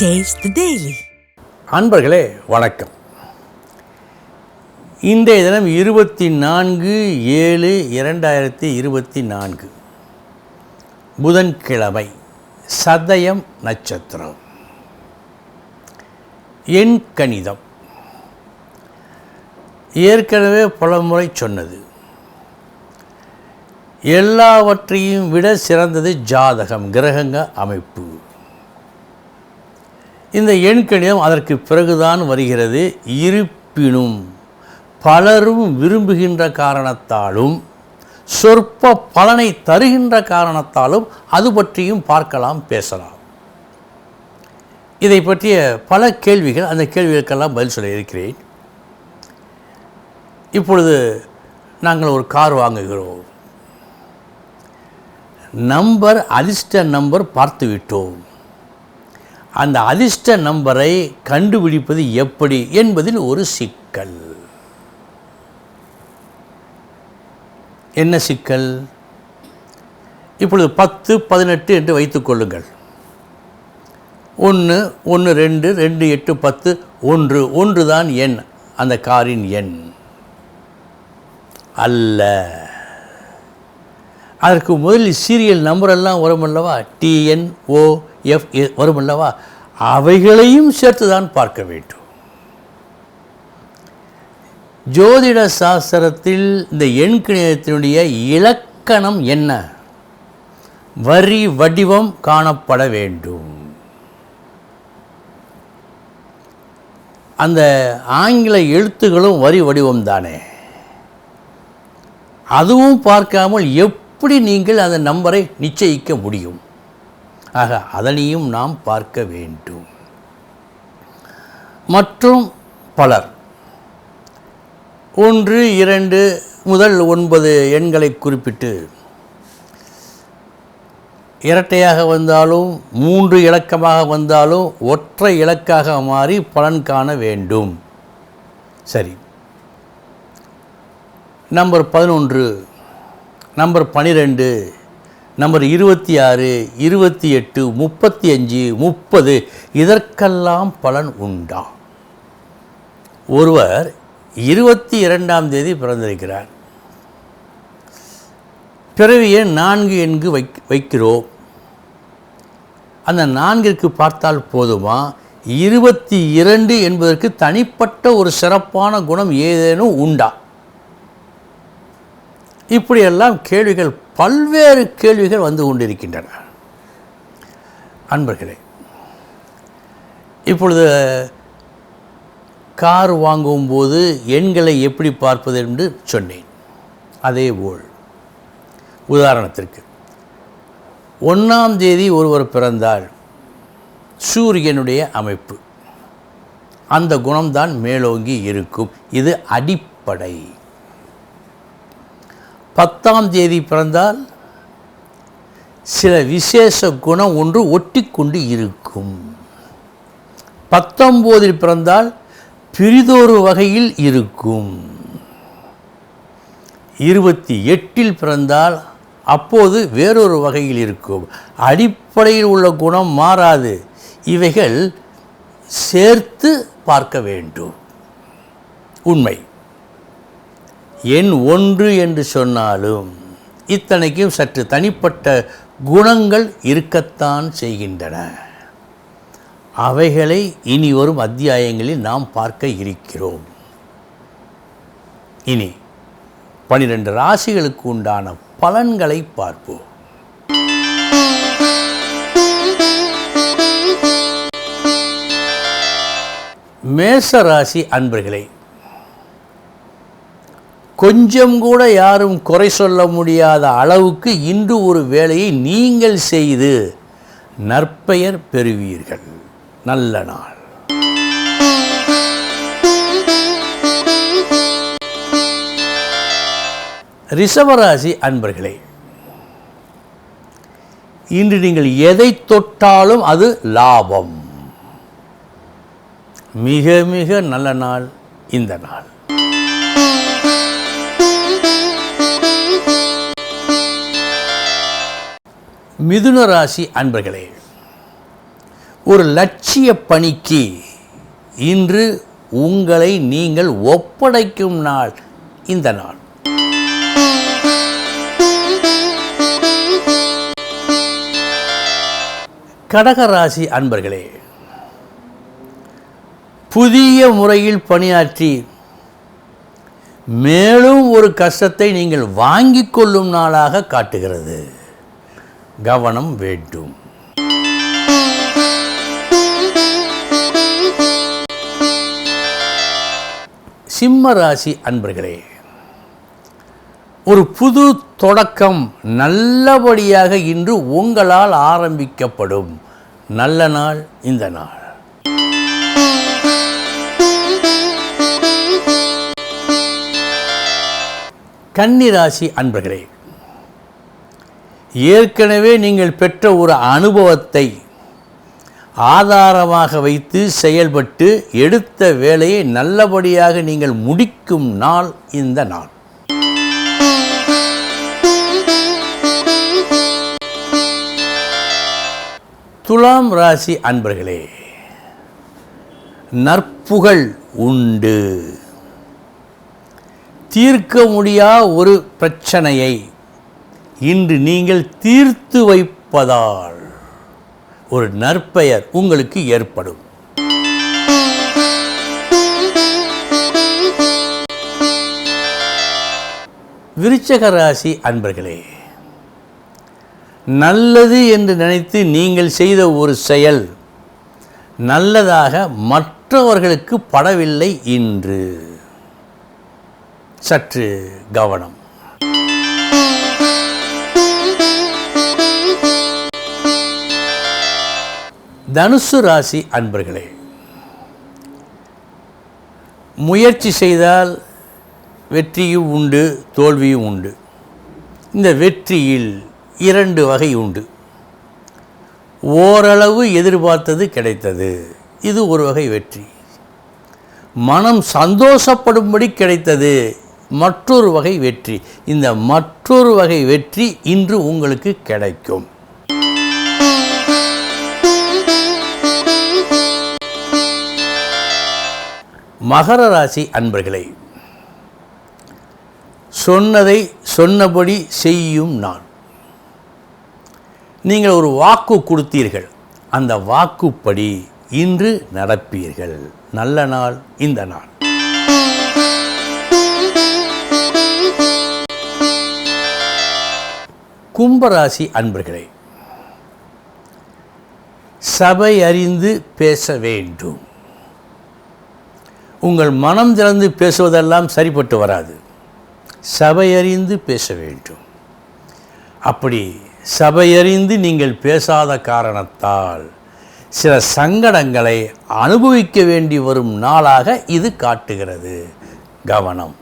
Taste அன்பர்களே வணக்கம். இன்றைய தினம் இருபத்தி நான்கு ஏழு இரண்டாயிரத்தி இருபத்தி நான்கு புதன்கிழமை சதயம் நட்சத்திரம். என் கணிதம். ஏற்கனவே பலமுறை சொன்னது. எல்லாவற்றையும் விட சிறந்தது ஜாதகம் கிரகங்க அமைப்பு. இந்த எண்கணிதம் அதற்கு பிறகுதான் வருகிறது. இருப்பினும் பலரும் விரும்புகின்ற காரணத்தாலும் சொற்ப பலனை தருகின்ற காரணத்தாலும் அது பற்றியும் பார்க்கலாம் பேசலாம். இதை பற்றிய பல கேள்விகள் அந்த கேள்விகளுக்கெல்லாம் பதில் சொல்ல இருக்கிறேன். இப்பொழுது நாங்கள் ஒரு கார் வாங்குகிறோம். நம்பர் அதிர்ஷ்ட நம்பர் பார்த்து விட்டோம் அந்த அதிர்ஷ்ட நம்பரை கண்டுபிடிப்பது எப்படி என்பதில் ஒரு சிக்கல். என்ன சிக்கல்? இப்பொழுது பத்து பதினெட்டு என்று வைத்துக்கொள்ளுங்கள் ஒன்று ஒன்று ரெண்டு ரெண்டு எட்டு பத்து ஒன்று ஒன்று தான் எண் அந்த காரின் எண். அல்ல. அதற்கு முதலில் சீரியல் நம்பரெல்லாம் வருமல்லவா டிஎன் ஓ எஃப் வரும் அல்லவா? அவைகளையும் சேர்த்து தான் பார்க்க வேண்டும். ஜோதிட சாஸ்திரத்தில் இந்த எண்கணிதத்தினுடைய இலக்கணம் என்ன? வரி வடிவம் காணப்பட வேண்டும். அந்த ஆங்கில எழுத்துகளும் வரி வடிவம் தானே. அதுவும் பார்க்காமல் எப்படி நீங்கள் அந்த நம்பரை நிச்சயிக்க முடியும்? ஆக அதனையும் நாம் பார்க்க வேண்டும். மற்றும் பலர். ஒன்று இரண்டு முதல் ஒன்பது எண்களை குறிப்பிட்டு இரட்டையாக வந்தாலும் மூன்று இலக்கமாக வந்தாலும் ஒற்றை இலக்காக மாறி பலன் காண வேண்டும். சரி. நம்பர் பதினொன்று நம்பர் பன்னிரெண்டு நம்பர் இருபத்தி ஆறு இருபத்தி எட்டு முப்பத்தி அஞ்சு முப்பது இதற்கெல்லாம் பலன் உண்டா? ஒருவர் இருபத்தி இரண்டாம் தேதி பிறந்திருக்கிறார். பிறவியை நான்கு எண்கு வைக் வைக்கிறோம்? அந்த நான்கிற்கு பார்த்தால் போதுமா? இருபத்தி இரண்டு என்பதற்கு தனிப்பட்ட ஒரு சிறப்பான குணம் ஏதேனும் உண்டா? இப்படியெல்லாம் கேள்விகள் பல்வேறு கேள்விகள் வந்து கொண்டிருக்கின்றன. அன்பர்களே இப்பொழுது கார் வாங்கும்போது எண்களை எப்படி பார்ப்பது என்று சொன்னேன். அதே போல் உதாரணத்திற்கு ஒன்றாம் தேதி ஒருவர் பிறந்தால் சூரியனுடைய அமைப்பு அந்த குணம்தான் மேலோங்கி இருக்கும். இது அடிப்படை. பத்தாம் தேதி பிறந்தால் சில விசேஷ குணம் ஒன்று ஒட்டிக்கொண்டு இருக்கும். பத்தொம்போதில் பிறந்தால் பிரிதொரு வகையில் இருக்கும். இருபத்தி எட்டில் பிறந்தால் அப்போது வேறொரு வகையில் இருக்கும். அடிப்படையில் உள்ள குணம் மாறாது. இவைகள் சேர்த்து பார்க்க வேண்டும். உண்மை. எண் ஒன்று என்று சொன்னாலும் இத்தனைக்கும் சற்று தனிப்பட்ட குணங்கள் இருக்கத்தான் செய்கின்றன. அவைகளை இனி வரும் அத்தியாயங்களில் நாம் பார்க்க இருக்கிறோம். இனி பனிரெண்டு ராசிகளுக்கு உண்டான பலன்களை பார்ப்போம். மேச ராசி அன்பர்களே கொஞ்சம் கூட யாரும் குறை சொல்ல முடியாத அளவுக்கு இன்று ஒரு வேலையை நீங்கள் செய்து நற்பெயர் பெறுவீர்கள். நல்ல நாள். ரிஷபராசி அன்பர்களே இன்று நீங்கள் எதை தொட்டாலும் அது லாபம். மிக மிக நல்ல நாள் இந்த நாள். மிதுன ராசி அன்பர்களே ஒரு லட்சிய பணிக்கு இன்று உங்களை நீங்கள் ஒப்படைக்கும் நாள் இந்த நாள். கடகராசி அன்பர்களே புதிய முறையில் பணியாற்றி மேலும் ஒரு கஷ்டத்தை நீங்கள் வாங்கிக் கொள்ளும் நாளாக காட்டுகிறது. கவனம் வேண்டும். சிம்ம ராசி அன்பர்களே ஒரு புது தொடக்கம் நல்லபடியாக இன்று உங்களால் ஆரம்பிக்கப்படும். நல்ல நாள் இந்த நாள். கன்னிராசி அன்பர்களே ஏற்கனவே நீங்கள் பெற்ற ஒரு அனுபவத்தை ஆதாரமாக வைத்து செயல்பட்டு எடுத்த வேலையை நல்லபடியாக நீங்கள் முடிக்கும் நாள் இந்த நாள். துலாம் ராசி அன்பர்களே நற்புகழ் உண்டு. தீர்க்க முடியா ஒரு பிரச்சனையை இன்று நீங்கள் தீர்த்து வைப்பதால் ஒரு நற்பெயர் உங்களுக்கு ஏற்படும். விருச்சக ராசி அன்பர்களே நல்லது என்று நினைத்து நீங்கள் செய்த ஒரு செயல் நல்லதாக மற்றவர்களுக்கு படவில்லை இன்று. சற்று கவனம். தனுசு ராசி அன்பர்களே முயற்சி செய்தால் வெற்றியும் உண்டு தோல்வியும் உண்டு. இந்த வெற்றியில் இரண்டு வகை உண்டு. ஓரளவு எதிர்பார்த்தது கிடைத்தது இது ஒரு வகை வெற்றி. மனம் சந்தோஷப்படும்படி கிடைத்தது மற்றொரு வகை வெற்றி. இந்த மற்றொரு வகை வெற்றி இன்று உங்களுக்கு கிடைக்கும். மகர ராசி அன்பர்களே சொன்னதை சொன்னபடி செய்யும் நான். நீங்கள் ஒரு வாக்கு கொடுத்தீர்கள். அந்த வாக்குப்படி இன்று நடப்பீர்கள். நல்ல நாள் இந்த நாள். கும்பராசி அன்பர்களே சபை அறிந்து பேச வேண்டும். உங்கள் மனம் திறந்து பேசுவதெல்லாம் சரிப்பட்டு வராது. சபையறிந்து பேச வேண்டும். அப்படி சபையறிந்து நீங்கள் பேசாத காரணத்தால் சில சங்கடங்களை அனுபவிக்க வேண்டி வரும் நாளாக இது காட்டுகிறது. கவனம்.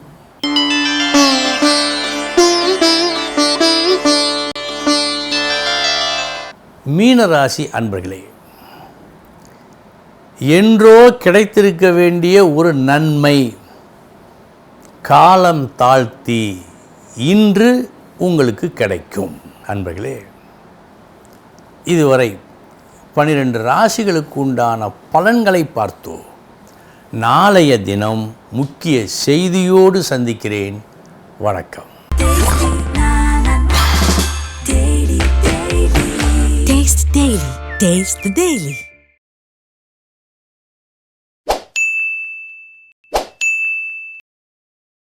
மீனராசி அன்பர்களே என்றோ கிடைத்திருக்க வேண்டிய ஒரு நன்மை. காலம் தாழ்த்தி இன்று உங்களுக்கு கிடைக்கும். அன்பர்களே இதுவரை பனிரெண்டு ராசிகளுக்கு உண்டான பலன்களை பார்த்தோம் நாளைய தினம் முக்கிய செய்தியோடு சந்திக்கிறேன். வணக்கம். Taste the Daily.